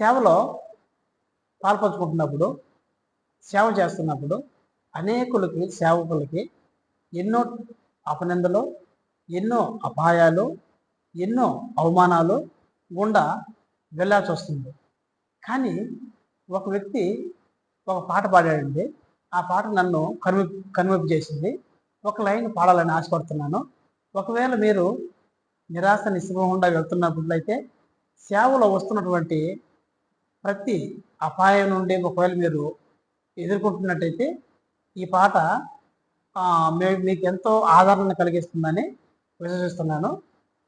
సేవలో పాల్పంచుకుంటున్నప్పుడు సేవ చేస్తున్నప్పుడు అనేకులకి సేవకులకి ఎన్నో అపనిందలు ఎన్నో అపాయాలు ఎన్నో అవమానాలు గుండా వెళ్ళాల్సి వస్తుంది. కానీ ఒక వ్యక్తి ఒక పాట పాడాడండి. ఆ పాట నన్ను కనువి కనువిప్పు చేసింది. ఒక లైన్ పాడాలని ఆశపడుతున్నాను. ఒకవేళ మీరు నిరాశ నిస్పృహంగా అయితే సేవలో వస్తున్నటువంటి ప్రతి అపాయం నుండి ఒకవేళ మీరు ఎదుర్కొంటున్నట్టయితే ఈ పాట మీకు ఎంతో ఆదరణ కలిగిస్తుందని విశ్వసిస్తున్నాను.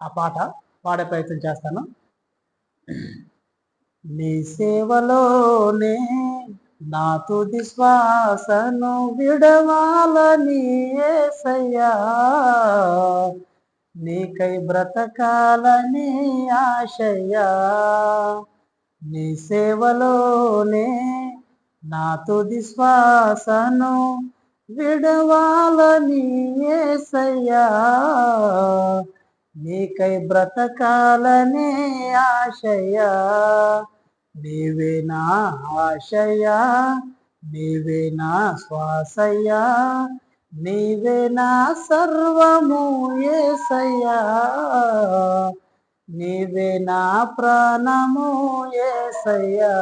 ఆ పాట పాడే ప్రయత్నం చేస్తాను. నీ సేవలోనే నా తుది శ్వాసను విడవాలని ఏసయ్యా. నీకై బ్రతకాలని ఆశయ్యా. నీ సేవలోనే నా తుది శ్వాసను విడవాలని ఏసయ్యా. నీకై బ్రతకాలనే ఆశయా నీవే నా ఆశయా నీవే నా శ్వాసయ్యా. నీవే నా సర్వము ఏసయ్యా. నీవే నా ప్రాణము ఏసయ్యా.